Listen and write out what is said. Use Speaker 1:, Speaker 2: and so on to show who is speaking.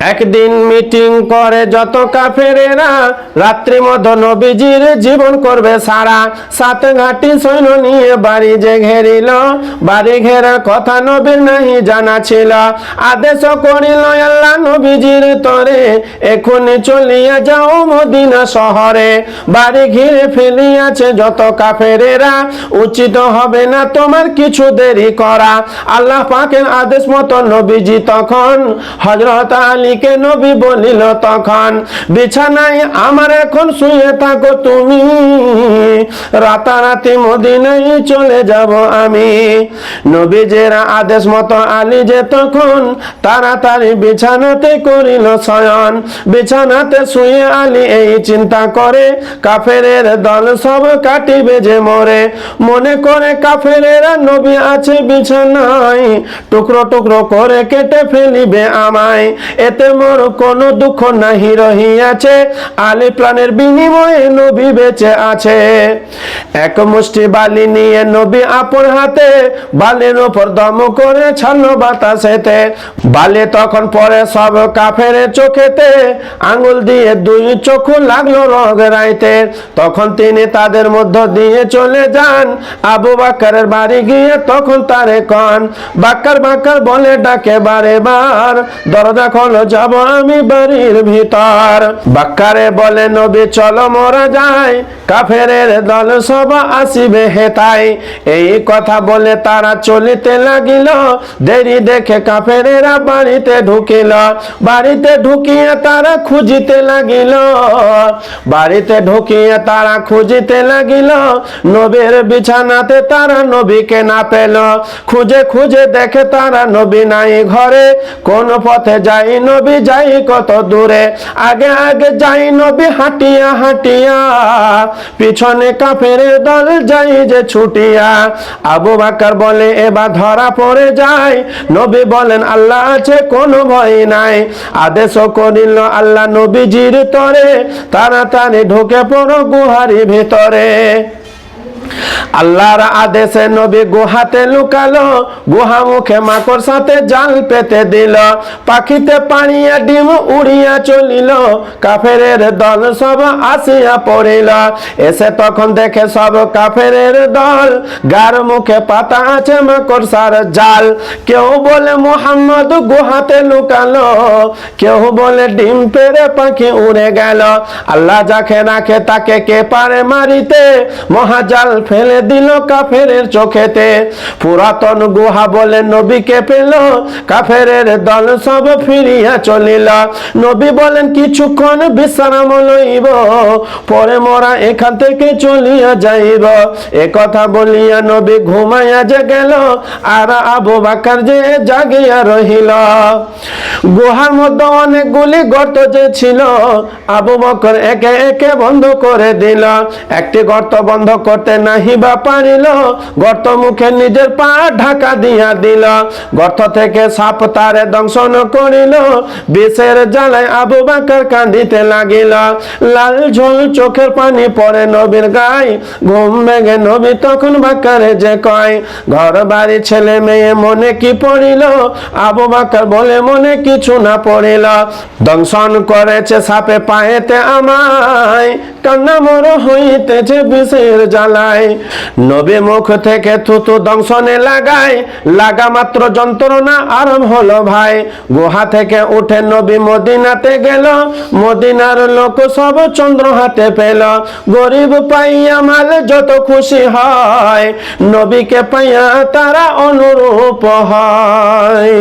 Speaker 1: একদিন মিটিং করে যত কাফেরেরা, রাত্রি মধ্য নবীজির জীবন করবে সারা। সাত ঘাটি সৈন্য নিয়ে বাড়ি যে ঘেরিল, বাড়ি ঘেরা কথা নবীর নাহি জানা ছিল। আদেশ করিল, আল্লাহ নবীজির তরে এখনই চলিয়া যাও মদিনা শহরে। বাড়ি ঘিরে ফেলিয়াছে যত কাফেরেরা, উচিত হবে না তোমার কিছু দেরি করা। আল্লাহ পাকের আদেশ মতো নবীজি তখন হজরত আলীকে নবী বলিল, তখন বিছানায় আমার এখন শুয়ে থাকো তুমি। রাতারাতি মদিনায় চলে যাব আমি। নবীজের আদেশ মতো আলী যে তখন তাড়াতাড়ি বিছানাতে করিল শয়ন। বিছানাতে শুয়ে আলী এই চিন্তা করে, কাফেরের দল সব কাটিবে যে মরে। মনে করে কাফেরেরা নবী আছে বিছানায়, টুকরো টুকরো করে কেটে ফেলিবে আমায়। এতে মোর কোনো দুঃখ নাহি রহিয়াছে। আলী প্রাণের বিনিময়ে নবী বেঁচে আছে। এক মুষ্টি বালি নিয়ে নবী আপন হাতে বালির উপর দম করে ছাড়লো বাতাসেতে। বালি তখন পরে সব কাফের চোখেতে আঙ্গুল দিয়ে দুই চোখ লাগল রগ রাইতে। তখন তিনি তাদের মধ্য দিয়ে চলে যান। আবু বাক্কারের বাড়ি গিয়ে তখন তারে কন। বাক্কার বাক্কার বলে ডাকে বারে বার। দরজা খোলো যাব আমি বাড়ির ভিতর। বাক্কারে বলে, নবী, চলো দল সব আসিবে হেতাই। এই কথা বলে তারা চলিতে লাগিল। দেরি দেখে কাফেরেরা বাড়িতে ঢুকিল। বাড়িতে ঢুকিয়ে তারা খুঁজিতে লাগিল। বাড়িতে ঢুকিয়ে তারা খুঁজিতে লাগিল। নবীর বিছানাতে তারা নবীকে না পেল। খুঁজে খুঁজে দেখে তারা নবী নাই ঘরে। কোন পথে যাই নবী যাই কত দূরে, আগে আগে যাই নবী হাঁটিয়া হাঁটিয়া। পিছনে কাফের দল যাই যে ছুটিয়া। আবু বাকার বলে, এবার ধরা পড়ে যায় নবী বলেন, আল্লাহ আছে, কোনো ভয় নাই। আদেশ করিল, আল্লাহ নবীজির তরে, তাড়াতাড়ি ঢুকে পড়ো গুহারি ভিতরে। আল্লাহর আদেশে নবী গুহাতে লুকালো, গুহা মুখে মাকড় সাথে জাল পেতে দিল। পাখিতে পানিয়া ডিম উড়িয়া চলিল, কাফেরের দল সব আসিয়া পড়িল। এসে তখন দেখে সব কাফেরের দল, গার মুখে পাতা আছে মাকড় সার জাল। কেউ বলে মোহাম্মদ গুহাতে লুকালো, কেউ বলে ডিম পেরে পাখি উড়ে গেল। আল্লাহ যাকে রাখে তাকে কে পারে মারিতে, মহাজাল ফেলে দিল কাফেরের চোখেতে। পুরাতন গুহা বলে নবীকে পেল। কাফেরের দল সব ফিরিয়া চলিল। নবী বলেন, কিছুক্ষণ বিশ্রাম লইব, পরে মোরা এখান থেকে চলিয়া যাইব। এ কথা বলিয়া নবী ঘুমাইয়া যে গেল, আর আবু বাকার যে জাগিয়া রহিল। গুহার মধ্যে অনেকগুলি গর্ত যে ছিল, আবু বকর একে একে বন্ধ করে দিল। একটি গর্ত বন্ধ করতে নাহি বা পারিল গর্ত মুখে নিজের পা ঢাকা দিয়া দিল। গর্ত থেকে সাপ তারে দংশন করিল। বিষের জ্বালায় আবু বাকার কান্দিতে লাগিল। লাল ঝোল চোখের পানি পড়ে নবীর গায়ে। ঘুম ভেঙে নবী তখন বাকারে যে কয় ঘর বাড়ি ছেলে মেয়ে মনে কি পড়িল? আবু বাকার বলে, মনে কিছু না পড়িল। দংশন করেছে সাপে পায়েতে আমায়। কান্না মর হইতেছে বিষের জ্বালায়। নবী মুখ থেকে থুতু দংশনে লাগায়। লাগা মাত্র যন্ত্রণা আরাম হলো ভাই। গুহা থেকে উঠে নবী মদিনাতে গেল। মদিনার লোক সব চন্দ্র হাতে পেল। গরিব পাইয়া মাল যত খুশি হয়, নবীকে পাইয়া তারা অনুরূপ হয়।